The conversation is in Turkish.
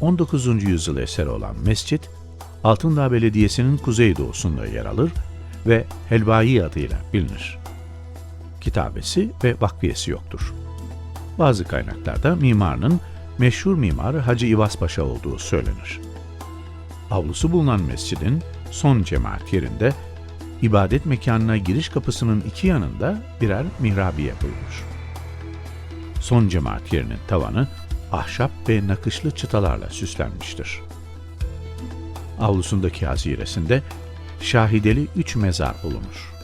19. yüzyıl eseri olan mescit, Altındağ Belediyesi'nin kuzeydoğusunda yer alır ve Helvai adıyla bilinir. Kitabesi ve vakfiyesi yoktur. Bazı kaynaklarda mimarının meşhur mimar Hacı İvas Paşa olduğu söylenir. Avlusu bulunan mescidin son cemaat yerinde ibadet mekanına giriş kapısının iki yanında birer mihrabiye bulunur. Son cemaat yerinin tavanı ahşap ve nakışlı çıtalarla süslenmiştir. Avlusundaki haziresinde şahideli üç mezar bulunur.